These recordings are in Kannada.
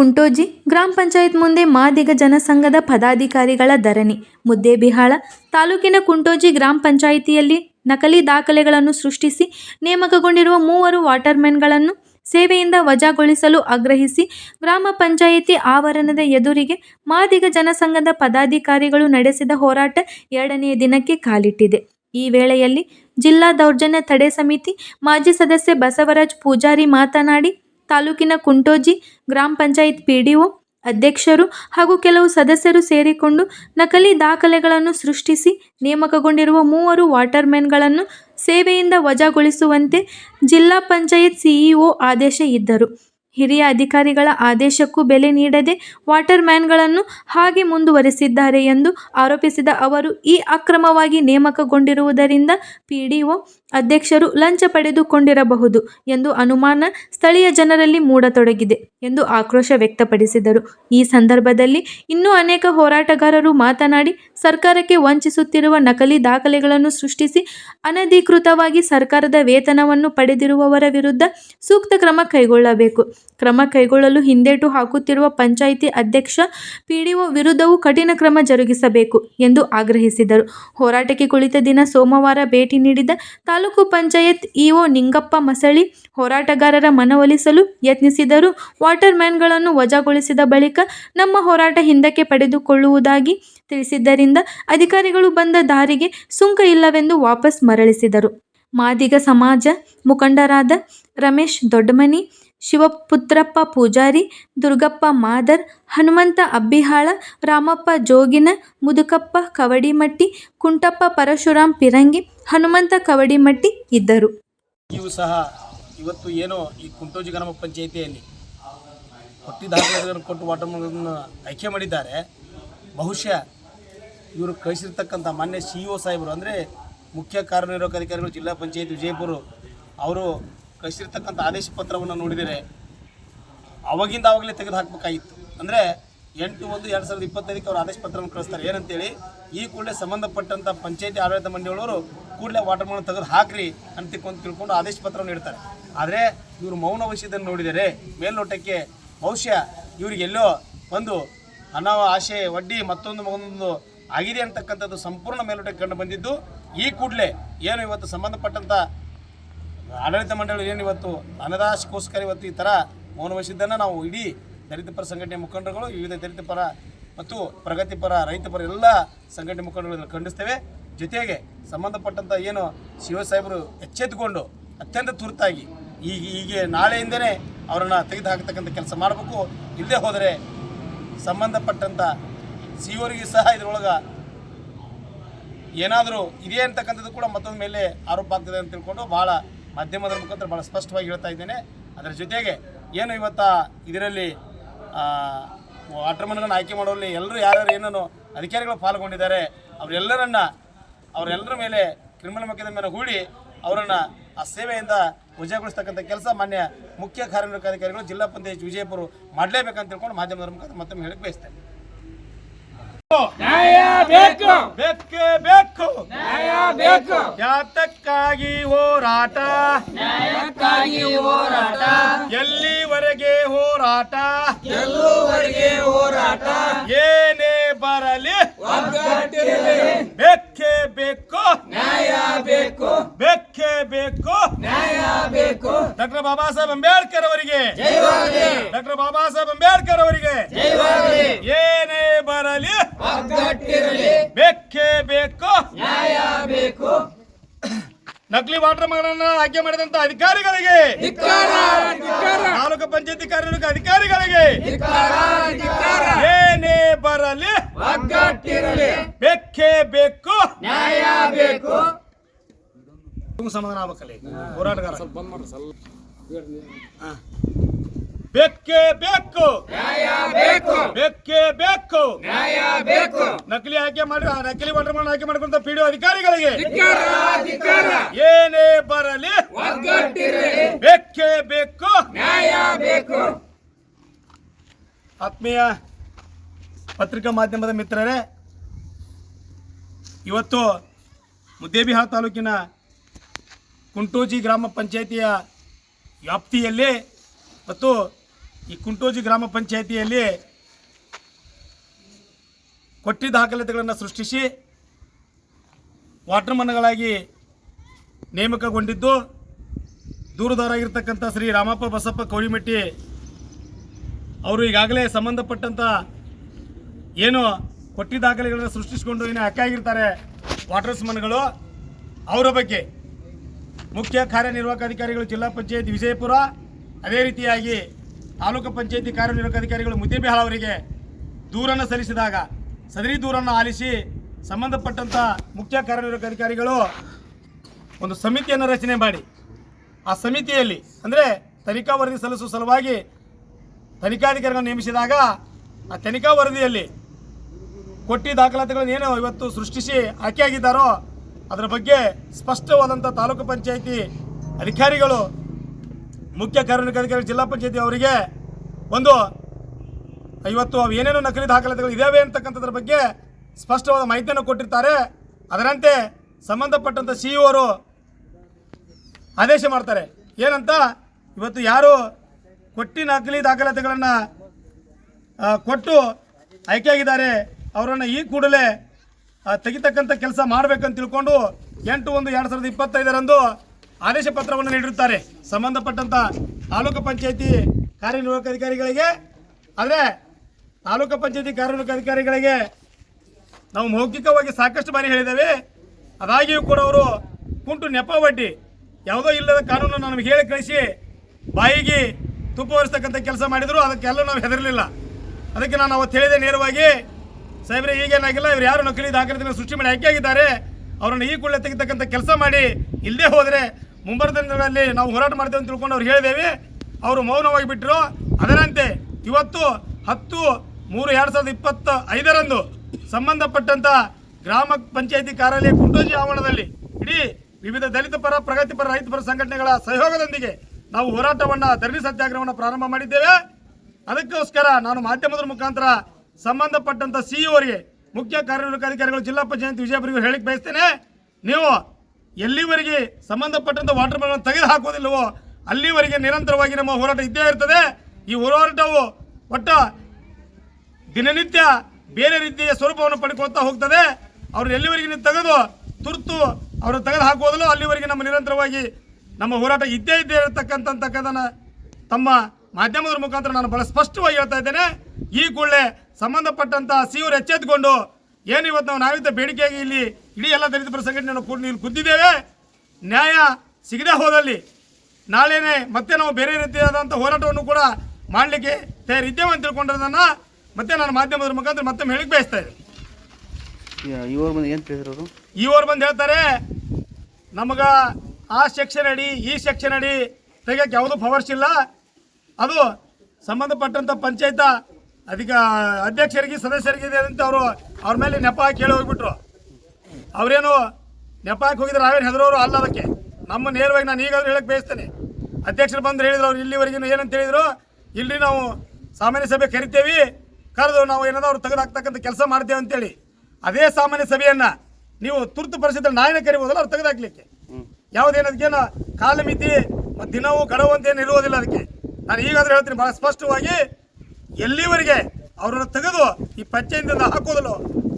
ಕುಂಟೋಜಿ ಗ್ರಾಮ ಪಂಚಾಯತ್ ಮುಂದೆ ಮಾದಿಗ ಜನಸಂಘದ ಪದಾಧಿಕಾರಿಗಳ ಧರಣಿ. ಮುದ್ದೇಬಿಹಾಳ ತಾಲೂಕಿನ ಕುಂಟೋಜಿ ಗ್ರಾಮ ಪಂಚಾಯಿತಿಯಲ್ಲಿ ನಕಲಿ ದಾಖಲೆಗಳನ್ನು ಸೃಷ್ಟಿಸಿ ನೇಮಕಗೊಂಡಿರುವ ಮೂವರು ವಾಟರ್ಮೆನ್ಗಳನ್ನು ಸೇವೆಯಿಂದ ವಜಾಗೊಳಿಸಲು ಆಗ್ರಹಿಸಿ ಗ್ರಾಮ ಪಂಚಾಯಿತಿ ಆವರಣದ ಎದುರಿಗೆ ಮಾದಿಗ ಜನಸಂಘದ ಪದಾಧಿಕಾರಿಗಳು ನಡೆಸಿದ ಹೋರಾಟ ಎರಡನೆಯ ದಿನಕ್ಕೆ ಕಾಲಿಟ್ಟಿದೆ. ಈ ವೇಳೆಯಲ್ಲಿ ಜಿಲ್ಲಾ ದೌರ್ಜನ್ಯ ತಡೆ ಸಮಿತಿ ಮಾಜಿ ಸದಸ್ಯ ಬಸವರಾಜ್ ಪೂಜಾರಿ ಮಾತನಾಡಿ ತಾಲೂಕಿನ ಕುಂಟೋಜಿ ಗ್ರಾಮ ಪಂಚಾಯತ್ ಪಿಡಿಒ ಅಧ್ಯಕ್ಷರು ಹಾಗೂ ಕೆಲವು ಸದಸ್ಯರು ಸೇರಿಕೊಂಡು ನಕಲಿ ದಾಖಲೆಗಳನ್ನು ಸೃಷ್ಟಿಸಿ ನೇಮಕಗೊಂಡಿರುವ ಮೂವರು ವಾಟರ್ಮೆನ್ಗಳನ್ನು ಸೇವೆಯಿಂದ ವಜಾಗೊಳಿಸುವಂತೆ ಜಿಲ್ಲಾ ಪಂಚಾಯತ್ ಸಿಇಒ ಆದೇಶ ಇದ್ದರು. ಹಿರಿಯ ಅಧಿಕಾರಿಗಳ ಆದೇಶಕ್ಕೂ ಬೆಲೆ ನೀಡದೆ ವಾಟರ್ಮ್ಯಾನ್ಗಳನ್ನು ಹಾಗೆ ಮುಂದುವರೆಸಿದ್ದಾರೆ ಎಂದು ಆರೋಪಿಸಿದ ಅವರು, ಈ ಅಕ್ರಮವಾಗಿ ನೇಮಕಗೊಂಡಿರುವುದರಿಂದ ಪಿಡಿಒ ಅಧ್ಯಕ್ಷರು ಲಂಚ ಪಡೆದುಕೊಂಡಿರಬಹುದು ಎಂದು ಅನುಮಾನ ಸ್ಥಳೀಯ ಜನರಲ್ಲಿ ಮೂಡತೊಡಗಿದೆ ಎಂದು ಆಕ್ರೋಶ ವ್ಯಕ್ತಪಡಿಸಿದರು. ಈ ಸಂದರ್ಭದಲ್ಲಿ ಇನ್ನೂ ಅನೇಕ ಹೋರಾಟಗಾರರು ಮಾತನಾಡಿ, ಸರ್ಕಾರಕ್ಕೆ ವಂಚಿಸುತ್ತಿರುವ ನಕಲಿ ದಾಖಲೆಗಳನ್ನು ಸೃಷ್ಟಿಸಿ ಅನಧಿಕೃತವಾಗಿ ಸರ್ಕಾರದ ವೇತನವನ್ನು ಪಡೆದಿರುವವರ ವಿರುದ್ಧ ಸೂಕ್ತ ಕ್ರಮ ಕೈಗೊಳ್ಳಬೇಕು. ಕ್ರಮ ಕೈಗೊಳ್ಳಲು ಹಿಂದೇಟು ಹಾಕುತ್ತಿರುವ ಪಂಚಾಯಿತಿ ಅಧ್ಯಕ್ಷ ಪಿಡಿಒ ವಿರುದ್ಧವೂ ಕಠಿಣ ಕ್ರಮ ಜರುಗಿಸಬೇಕು ಎಂದು ಆಗ್ರಹಿಸಿದರು. ಹೋರಾಟಕ್ಕೆ ಕುಳಿತ ದಿನ ಸೋಮವಾರ ಭೇಟಿ ನೀಡಿದ ತಾಲೂಕು ಪಂಚಾಯತ್ ಇಒ ನಿಂಗಪ್ಪ ಮಸಳಿ ಹೋರಾಟಗಾರರ ಮನವೊಲಿಸಲು ಯತ್ನಿಸಿದರು. ವಾಟರ್ ಮ್ಯಾನ್ಗಳನ್ನು ವಜಾಗೊಳಿಸಿದ ಬಳಿಕ ನಮ್ಮ ಹೋರಾಟ ಹಿಂದಕ್ಕೆ ಪಡೆದುಕೊಳ್ಳುವುದಾಗಿ ತಿಳಿಸಿದ್ದರಿಂದ ಅಧಿಕಾರಿಗಳು ಬಂದ ದಾರಿಗೆ ಸುಂಕ ಇಲ್ಲವೆಂದು ವಾಪಸ್ ಮರಳಿಸಿದರು. ಮಾದಿಗ ಸಮಾಜ ಮುಖಂಡರಾದ ರಮೇಶ್ ದೊಡ್ಡಮನಿ ಶಿವಪುತ್ರಪ್ಪ ಪೂಜಾರಿ, ದುರ್ಗಪ್ಪ ಮಾದರ್, ಹನುಮಂತ ಅಬ್ಬಿಹಾಳ, ರಾಮಪ್ಪ ಜೋಗಿನ, ಮುದುಕಪ್ಪ ಕವಡಿಮಟ್ಟಿ, ಕುಂಟಪ್ಪ ಪರಶುರಾಮ್ ಪಿರಂಗಿ, ಹನುಮಂತ ಕವಡಿಮಟ್ಟಿ ಇದ್ದರು. ಇವು ಸಹ ಇವತ್ತು ಏನೋ ಈ ಕುಂಟೋಜಿ ಗ್ರಾಮ ಪಂಚಾಯಿತಿಯಲ್ಲಿ ಹೊಟ್ಟಿ ದಾಖಲೆಗಳನ್ನು ಕೊಟ್ಟು ವಾಟರ್ಗಳನ್ನು ಆಯ್ಕೆ ಮಾಡಿದ್ದಾರೆ. ಬಹುಶಃ ಇವರು ಕಳಿಸಿರ್ತಕ್ಕಂಥ ಮಾನ್ಯ ಸಿ ಇ ಒ ಸಾಹೇಬರು, ಅಂದರೆ ಮುಖ್ಯ ಕಾರ್ಯನಿರ್ವಾಹಕ ಅಧಿಕಾರಿಗಳು, ಜಿಲ್ಲಾ ಪಂಚಾಯತ್ ವಿಜಯಪುರ ಅವರು ಕಳಿಸಿರ್ತಕ್ಕಂಥ ಆದೇಶ ಪತ್ರವನ್ನು ನೋಡಿದರೆ ಅವಾಗಿಂದ ಆವಾಗಲೇ ತೆಗೆದು ಹಾಕಬೇಕಾಗಿತ್ತು. ಅಂದರೆ ಎಂಟು ಒಂದು ಎರಡು ಸಾವಿರದ ಇಪ್ಪತ್ತೈದಕ್ಕೆ ಅವರು ಆದೇಶ ಪತ್ರವನ್ನು ಕಳಿಸ್ತಾರೆ. ಏನಂತೇಳಿ, ಈ ಕೂಡಲೇ ಸಂಬಂಧಪಟ್ಟಂಥ ಪಂಚಾಯತಿ ಆಡಳಿತ ಮಂಡಳಿಯವರು ಕೂಡಲೇ ವಾಟರ್ ತೆಗೆದು ಹಾಕ್ರಿ ಅಂತ ತಿಳ್ಕೊಂಡು ಆದೇಶ ಪತ್ರವನ್ನು ನೀಡ್ತಾರೆ ಆದರೆ ಇವರು ಮೌನ ವಹಿಸಿದ್ದನ್ನು ನೋಡಿದರೆ ಮೇಲ್ನೋಟಕ್ಕೆ ಬಹುಶಃ ಇವರಿಗೆಲ್ಲೋ ಒಂದು ಹಣ ಆಶೆ ವಡ್ಡಿ ಮತ್ತೊಂದು ಮಗೊಂದು ಆಗಿದೆ ಅಂತಕ್ಕಂಥದ್ದು ಸಂಪೂರ್ಣ ಮೇಲ್ನೋಟಕ್ಕೆ ಕಂಡು ಬಂದಿದ್ದು, ಈ ಕೂಡಲೇ ಏನು ಇವತ್ತು ಸಂಬಂಧಪಟ್ಟಂಥ ಆಡಳಿತ ಮಂಡಳಿ ಏನು ಇವತ್ತು ಅನದಾಶಕ್ಕೋಸ್ಕರ ಇವತ್ತು ಈ ಥರ ಮೌನ ವಹಿಸಿದ್ದನ್ನು ನಾವು ಇಡೀ ದಲಿತ ಪರ ಸಂಘಟನೆ ಮುಖಂಡರುಗಳು, ವಿವಿಧ ದಲಿತ ಪರ ಮತ್ತು ಪ್ರಗತಿಪರ ರೈತಪರ ಎಲ್ಲ ಸಂಘಟನೆ ಮುಖಂಡರುಗಳನ್ನು ಖಂಡಿಸ್ತೇವೆ. ಜೊತೆಗೆ ಸಂಬಂಧಪಟ್ಟಂಥ ಏನು ಶಿವಸಾಹೇಬರು ಎಚ್ಚೆತ್ತುಕೊಂಡು ಅತ್ಯಂತ ತುರ್ತಾಗಿ ಈಗ ಹೀಗೆ ನಾಳೆಯಿಂದನೇ ಅವರನ್ನು ತೆಗೆದು ಹಾಕತಕ್ಕಂಥ ಕೆಲಸ ಮಾಡಬೇಕು. ಇಲ್ಲದೆ ಹೋದರೆ ಸಂಬಂಧಪಟ್ಟಂಥ ಸಿಒರಿಗೆ ಸಹ ಇದರೊಳಗೆ ಏನಾದರೂ ಇದೆ ಅಂತಕ್ಕಂಥದ್ದು ಕೂಡ ಮತ್ತೊಂದು ಮೇಲೆ ಆರೋಪ ಆಗ್ತದೆ ಅಂತ ತಿಳ್ಕೊಂಡು ಭಾಳ ಮಾಧ್ಯಮದ ಮುಖಾಂತರ ಭಾಳ ಸ್ಪಷ್ಟವಾಗಿ ಹೇಳ್ತಾ ಇದ್ದೇನೆ. ಅದರ ಜೊತೆಗೆ ಏನು ಇವತ್ತು ಇದರಲ್ಲಿ ವಾಟರ್ಮನ್ಗಳನ್ನು ಆಯ್ಕೆ ಮಾಡುವಲ್ಲಿ ಎಲ್ಲರೂ ಯಾರ್ಯಾರು ಏನೇನು ಅಧಿಕಾರಿಗಳು ಪಾಲ್ಗೊಂಡಿದ್ದಾರೆ ಅವರೆಲ್ಲರನ್ನ ಅವರೆಲ್ಲರ ಮೇಲೆ ಕ್ರಿಮಿನಲ್ ಮೊಕದ್ದಮೆ ಮೇಲೆ ಹೂಡಿ ಅವರನ್ನು ಆ ಸೇವೆಯಿಂದ ವಜಾಗೊಳಿಸ್ತಕ್ಕಂಥ ಕೆಲಸ ಮಾನ್ಯ ಮುಖ್ಯ ಕಾರ್ಯನಿರ್ವಾಹಕ ಅಧಿಕಾರಿಗಳು ಜಿಲ್ಲಾ ಪಂಚಾಯತ್ ವಿಜಯಪುರ ಮಾಡಲೇಬೇಕಂತ ತಿಳ್ಕೊಂಡು ಮಾಧ್ಯಮದ ಮುಖಾಂತರ ಮತ್ತೊಮ್ಮೆ ಹೇಳಕ್ಕೆ ಬಯಸ್ತೇನೆ. ನ್ಯಾಯ ಬೇಕು! ಬೇಕೇ! ಬೇಕು ಯಾತಕ್ಕಾಗಿ ಹೋರಾಟ? ನ್ಯಾಯಕ್ಕಾಗಿ ಹೋರಾಟ? ಎಲ್ಲಿವರೆಗೆ ಹೋರಾಟ? ಎಲ್ಲೂವರೆಗೆ ಹೋರಾಟ? ಏನೇ ಬರಲಿ? ಒಗ್ಗಟ್ಟಿರಲಿ. ಬೇಕೇ ಬೇಕು? ನ್ಯಾಯ ಬೇಕು. ಬೇಕೇ ಬೇಕು? ನ್ಯಾಯ ಬೇಕು. ಡಾಕ್ಟರ್ ಬಾಬಾ ಸಾಹೇಬ್ ಅಂಬೇಡ್ಕರ್ ಅವರಿಗೆ. ಡಾಕ್ಟರ್ ಬಾಬಾ ಸಾಹೇಬ್ ಅಂಬೇಡ್ಕರ್ ಅವರಿಗೆ. ಏನೇ ನ್ಯಾಯ ಬೇಕು. ನಕಲಿ ವಾಟರ್ ಮಗಳನ್ನ ಆಯ್ಕೆ ಮಾಡಿದಂತ ಅಧಿಕಾರಿಗಳಿಗೆ. ತಾಲೂಕು ಪಂಚಾಯತಿ ಕಾರ್ಯನಿರ್ವಾಹಕ ಅಧಿಕಾರಿಗಳಿಗೆ. ಏನೇ ಬರಲಿ. ಬೆಕ್ಕೆ ಬೇಕೇ ಬೇಕು. ನ್ಯಾಯ ಬೇಕು. ಸಮಾಧಾನ ಆಗ್ಬೇಕಲ್ಲಿ. ಹೋರಾಟಗಾರ. ಹಾ. ಬೇಕೇ. ಬೇಕು ನ್ಯಾಯ ಬೇಕು. ಬೇಕೇ ಬೇಕು. ನ್ಯಾಯ ಬೇಕು. ನಕಲಿ ಆಯ್ಕೆ ಮಾಡಿ ನಕಲಿ ವಾಟರ್ ಆಯ್ಕೆ ಮಾಡಿಕೊಂಡ ಪಿಡಿಒ ಅಧಿಕಾರಿಗಳಿಗೆ. ಧಿಕ್ಕಾರ ಧಿಕ್ಕಾರ. ಏನೇ ಬರಲಿ. ಒಗ್ಗಟ್ಟಿರಲಿ. ಬೇಕೇ ಬೇಕು. ನ್ಯಾಯ ಬೇಕು. ಆತ್ಮೀಯ ಪತ್ರಿಕಾ ಮಾಧ್ಯಮದ ಮಿತ್ರರೇ ಇವತ್ತು ಮುದ್ದೇಬಿಹಾಳ ತಾಲೂಕಿನ ಕುಂಟೋಜಿ ಗ್ರಾಮ ಪಂಚಾಯಿತಿಯ ವ್ಯಾಪ್ತಿಯಲ್ಲಿ ಮತ್ತು ಈ ಕುಂಟೋಜಿ ಗ್ರಾಮ ಪಂಚಾಯಿತಿಯಲ್ಲಿ ಕೊಟ್ಟಿ ದಾಖಲಾತಿಗಳನ್ನು ಸೃಷ್ಟಿಸಿ ವಾಟರ್ಮನ್ಗಳಾಗಿ ನೇಮಕಗೊಂಡಿದ್ದು ದೂರುದಾರಾಗಿರ್ತಕ್ಕಂಥ ಶ್ರೀ ರಾಮಪ್ಪ ಬಸಪ್ಪ ಕೌಳಿಮಟ್ಟಿ ಅವರು ಈಗಾಗಲೇ ಸಂಬಂಧಪಟ್ಟಂಥ ಏನು ಕೊಟ್ಟಿ ದಾಖಲೆಗಳನ್ನು ಸೃಷ್ಟಿಸಿಕೊಂಡು ಏನು ಆಗಿರ್ತಾರೆ ವಾಟರ್ಸ್ಮನ್ಗಳು ಅವರ ಬಗ್ಗೆ ಮುಖ್ಯ ಕಾರ್ಯನಿರ್ವಾಹಕ ಅಧಿಕಾರಿಗಳು ಜಿಲ್ಲಾ ಪಂಚಾಯತ್ ವಿಜಯಪುರ ಅದೇ ರೀತಿಯಾಗಿ ತಾಲೂಕು ಪಂಚಾಯಿತಿ ಕಾರ್ಯನಿರ್ವಾಹಕ ಅಧಿಕಾರಿಗಳು ಮುದ್ದೇಬಿಹಾಳ ಅವರಿಗೆ ದೂರನ್ನು ಸಲ್ಲಿಸಿದಾಗ, ಸದರಿ ದೂರನ್ನು ಆಲಿಸಿ ಸಂಬಂಧಪಟ್ಟಂಥ ಮುಖ್ಯ ಕಾರ್ಯನಿರ್ವಾಹಕ ಅಧಿಕಾರಿಗಳು ಒಂದು ಸಮಿತಿಯನ್ನು ರಚನೆ ಮಾಡಿ, ಆ ಸಮಿತಿಯಲ್ಲಿ ಅಂದರೆ ತನಿಖಾ ವರದಿ ಸಲ್ಲಿಸುವ ಸಲುವಾಗಿ ತನಿಖಾಧಿಕಾರಿಗಳನ್ನು ನೇಮಿಸಿದಾಗ ಆ ತನಿಖಾ ವರದಿಯಲ್ಲಿ ಕೊಟ್ಟಿ ದಾಖಲಾತಿಗಳನ್ನು ಏನು ಇವತ್ತು ಸೃಷ್ಟಿಸಿ ಆಯ್ಕೆಯಾಗಿದ್ದಾರೋ ಅದರ ಬಗ್ಗೆ ಸ್ಪಷ್ಟವಾದಂಥ ತಾಲೂಕು ಪಂಚಾಯಿತಿ ಅಧಿಕಾರಿಗಳು ಮುಖ್ಯ ಕಾರ್ಯನಿರ್ವಹಕ ಅಧಿಕಾರಿ ಜಿಲ್ಲಾ ಪಂಚಾಯತಿ ಅವರಿಗೆ ಒಂದು ಇವತ್ತು ಅವು ಏನೇನು ನಕಲಿ ದಾಖಲಾತಿಗಳು ಇದಾವೆ ಅಂತಕ್ಕಂಥದ್ರ ಬಗ್ಗೆ ಸ್ಪಷ್ಟವಾದ ಮಾಹಿತಿಯನ್ನು ಕೊಟ್ಟಿರ್ತಾರೆ. ಅದರಂತೆ ಸಂಬಂಧಪಟ್ಟಂಥ ಸಿ ಅವರು ಆದೇಶ ಮಾಡ್ತಾರೆ. ಏನಂತ? ಇವತ್ತು ಯಾರು ಕೊಟ್ಟಿ ನಕಲಿ ದಾಖಲಾತಿಗಳನ್ನು ಕೊಟ್ಟು ಆಯ್ಕೆಯಾಗಿದ್ದಾರೆ, ಅವರನ್ನು ಈ ಕೂಡಲೇ ತೆಗಿತಕ್ಕಂಥ ಕೆಲಸ ಮಾಡಬೇಕಂತ ತಿಳ್ಕೊಂಡು ಎಂಟು ಒಂದು ಎರಡು ಸಾವಿರದ ಇಪ್ಪತ್ತೈದರಂದು ಆದೇಶ ಪತ್ರವನ್ನು ನೀಡಿರುತ್ತಾರೆ. ಸಂಬಂಧಪಟ್ಟಂಥ ತಾಲೂಕು ಪಂಚಾಯತಿ ಕಾರ್ಯನಿರ್ವಾಹಕ ಅಧಿಕಾರಿಗಳಿಗೆ, ಆದರೆ ತಾಲೂಕು ಪಂಚಾಯತಿ ಕಾರ್ಯನಿರ್ವಾಹಕ ಅಧಿಕಾರಿಗಳಿಗೆ ನಾವು ಮೌಖಿಕವಾಗಿ ಸಾಕಷ್ಟು ಬಾರಿ ಹೇಳಿದ್ದೇವೆ. ಅದಾಗಿಯೂ ಕೂಡ ಅವರು ಕುಂಟು ನೆಪ ಬಡ್ಡಿ ಯಾವುದೋ ಇಲ್ಲದ ಕಾನೂನನ್ನು ನಮಗೆ ಹೇಳಿ ಕಳಿಸಿ ಬಾಯಿಗೆ ತುಪ್ಪ ಹೊರಿಸ್ತಕ್ಕಂಥ ಕೆಲಸ ಮಾಡಿದ್ರು, ಅದಕ್ಕೆಲ್ಲ ನಾವು ಹೆದರಲಿಲ್ಲ. ಅದಕ್ಕೆ ನಾನು ಅವತ್ತು ಹೇಳಿದೆ ನೇರವಾಗಿ, ಸಾಹೇಬ್ರೆ ಈಗೇನಾಗಿಲ್ಲ ಇವರು ಯಾರು ನಕಲಿ ದಾಖಲೆಗಳನ್ನು ಸೃಷ್ಟಿ ಮಾಡಿ ಹಾಕಿಯಾಗಿದ್ದಾರೆ ಅವರನ್ನು ಈ ಕೂಡಲೇ ತೆಗೆತಕ್ಕಂಥ ಕೆಲಸ ಮಾಡಿ ಇಲ್ಲದೆ ಹೋದರೆ ಮುಂಬರುವ ದಿನಗಳಲ್ಲಿ ನಾವು ಹೋರಾಟ ಮಾಡ್ತೇವೆ ಅಂತ ತಿಳ್ಕೊಂಡು ಅವ್ರು ಹೇಳಿದ್ದೇವೆ ಅವರು ಮೌನವಾಗಿ ಬಿಟ್ಟರು ಅದರಂತೆ ಇವತ್ತು ಹತ್ತು ಮೂರು ಎರಡು ಸಾವಿರದ ಇಪ್ಪತ್ತ ಐದರಂದು ಸಂಬಂಧಪಟ್ಟಂತ ಗ್ರಾಮ ಪಂಚಾಯತಿ ಕಾರ್ಯಾಲಯ ಕುಂಟೋಜಿ ಆವರಣದಲ್ಲಿ ಇಡೀ ವಿವಿಧ ದಲಿತ ಪರ ಪ್ರಗತಿಪರ ರೈತಪರ ಸಂಘಟನೆಗಳ ಸಹಯೋಗದೊಂದಿಗೆ ನಾವು ಹೋರಾಟವನ್ನು, ಧರಣಿ ಸತ್ಯಾಗ್ರಹವನ್ನು ಪ್ರಾರಂಭ ಮಾಡಿದ್ದೇವೆ. ಅದಕ್ಕೋಸ್ಕರ ನಾನು ಮಾಧ್ಯಮದ ಮುಖಾಂತರ ಸಂಬಂಧಪಟ್ಟಂತ ಸಿಇಒರಿಗೆ ಅವರಿಗೆ ಮುಖ್ಯ ಕಾರ್ಯನಿರ್ವಾಹಕ ಅಧಿಕಾರಿಗಳು ಜಿಲ್ಲಾ ಪಂಚಾಯತ್ ವಿಜಯಪುರಿಗೂ ಹೇಳಿಕ್ ಬಯಸ್ತೇನೆ. ನೀವು ಎಲ್ಲಿವರೆಗೆ ಸಂಬಂಧಪಟ್ಟಂತ ವಾಟರ್ ಮೆಲನ್ ತೆಗೆದು ಹಾಕೋದಿಲ್ಲವೋ ಅಲ್ಲಿವರೆಗೆ ನಿರಂತರವಾಗಿ ನಮ್ಮ ಹೋರಾಟ ಇದ್ದೇ ಇರ್ತದೆ. ಈ ಹೋರಾಟವು ಒಟ್ಟ ದಿನನಿತ್ಯ ಬೇರೆ ರೀತಿಯ ಸ್ವರೂಪವನ್ನು ಪಡ್ಕೊಳ್ತಾ ಹೋಗ್ತದೆ. ಅವ್ರು ಎಲ್ಲಿವರೆಗೆ ನೀವು ತೆಗೆದು ತುರ್ತು ಅವರು ತೆಗೆದು ಹಾಕೋದಲ್ಲೋ ಅಲ್ಲಿವರೆಗೆ ನಮ್ಮ ನಿರಂತರವಾಗಿ ನಮ್ಮ ಹೋರಾಟ ಇದ್ದೇ ಇದ್ದೇ ಇರತಕ್ಕಂಥಕ್ಕದನ್ನ ತಮ್ಮ ಮಾಧ್ಯಮದ ಮುಖಾಂತರ ನಾನು ಬಹಳ ಸ್ಪಷ್ಟವಾಗಿ ಹೇಳ್ತಾ ಇದ್ದೇನೆ. ಈ ಕೂಡಲೇ ಸಂಬಂಧಪಟ್ಟಂತ ಸಿಇವರು ಎಚ್ಚೆತ್ತುಕೊಂಡು ಏನು ಇವತ್ತು ನಾವು ನಾವಿದ್ದ ಬೇಡಿಕೆಯಾಗಿ ಇಲ್ಲಿ ಇಡೀ ಎಲ್ಲ ದಲಿತ ಪರ ಸಂಘಟನೆಯನ್ನು ಕೂಡ ಇಲ್ಲಿ ಕುದ್ದಿದ್ದೇವೆ ನ್ಯಾಯ ಸಿಗದೆ ಹೋದಲ್ಲಿ ನಾಳೆನೇ ಮತ್ತೆ ನಾವು ಬೇರೆ ರೀತಿಯಾದಂಥ ಹೋರಾಟವನ್ನು ಕೂಡ ಮಾಡಲಿಕ್ಕೆ ತಯಾರಿದ್ದೇವೆ ಅಂತ ತಿಳ್ಕೊಂಡಿರೋದನ್ನ ಮತ್ತೆ ನಾನು ಮಾಧ್ಯಮದ ಮುಖಾಂತರ ಮತ್ತೆ ಹೇಳಿಕ್ ಬಯಸ್ತಾ ಇದ್ದೀನಿ. ಇವ್ರ ಬಂದು ಏನು ಇವರು ಬಂದು ಹೇಳ್ತಾರೆ ನಮಗೆ ಆ ಸೆಕ್ಷನ್ ಅಡಿ ಈ ಸೆಕ್ಷನ್ ಅಡಿ ತೆಗಿಯೋಕ್ಕೆ ಯಾವುದೂ ಪವರ್ಸ್ ಇಲ್ಲ. ಅದು ಸಂಬಂಧಪಟ್ಟಂಥ ಪಂಚಾಯತ ಅಧಿಕ ಅಧ್ಯಕ್ಷರಿಗೆ ಸದಸ್ಯರಿಗೆ ಇದೆ ಅಂತ ಅವರು ಅವ್ರ ಮೇಲೆ ನೆಪ ಹಾಕಿ ಹೇಳಿ ಹೋಗ್ಬಿಟ್ರು. ಅವರೇನು ನೆಪ ಹಾಕಿ ಹೋಗಿದ್ರೆ ನಾವೇನು ಹೆದರೋರು ಅಲ್ಲ ಅದಕ್ಕೆ. ನಮ್ಮ ನೇರವಾಗಿ ನಾನು ಈಗಾದ್ರೂ ಹೇಳಕ್ಕೆ ಬಯಸ್ತೇನೆ. ಅಧ್ಯಕ್ಷರು ಬಂದು ಹೇಳಿದ್ರು ಅವ್ರು ಇಲ್ಲಿವರೆಗೂ ಏನಂತ ಹೇಳಿದ್ರು. ಇಲ್ಲಿ ನಾವು ಸಾಮಾನ್ಯ ಸಭೆ ಕರಿತೇವಿ, ಕರೆದು ನಾವು ಏನಾದ್ರು ಅವ್ರು ತೆಗೆದಾಕ್ತಕ್ಕಂಥ ಕೆಲಸ ಮಾಡ್ತೇವೆ ಅಂತೇಳಿ. ಅದೇ ಸಾಮಾನ್ಯ ಸಭೆಯನ್ನ ನೀವು ತುರ್ತು ಪರಿಸ್ಥಿತಿ ನಾಯನ ಕರಿಬೋದಲ್ಲ, ಅವ್ರು ತೆಗೆದಾಕ್ಲಿಕ್ಕೆ. ಯಾವುದೇನದಕ್ಕೇನು ಕಾಲಮಿತಿ ಮತ್ತು ದಿನವೂ ಏನು ಇರುವುದಿಲ್ಲ ಅದಕ್ಕೆ. ನಾನು ಈಗಾದ್ರೂ ಹೇಳ್ತೀನಿ ಭಾಳ ಸ್ಪಷ್ಟವಾಗಿ ಎಲ್ಲಿವರೆಗೆ ಅವರನ್ನು ತೆಗೆದು ಈ ಪಚ್ಚೆಯಿಂದ ಹಾಕೋದಲ್ಲೋ,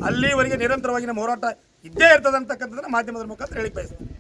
ಅಲ್ಲಿವರೆಗೆ ನಿರಂತರವಾಗಿ ನಮ್ಮ ಹೋರಾಟ ಇದ್ದೇ ಇರ್ತದೆ ಅಂತಕ್ಕಂಥದ್ದನ್ನು ಮಾಧ್ಯಮದ ಮುಖಾಂತರ ಹೇಳಿ ಬಯಸ್ತೀನಿ.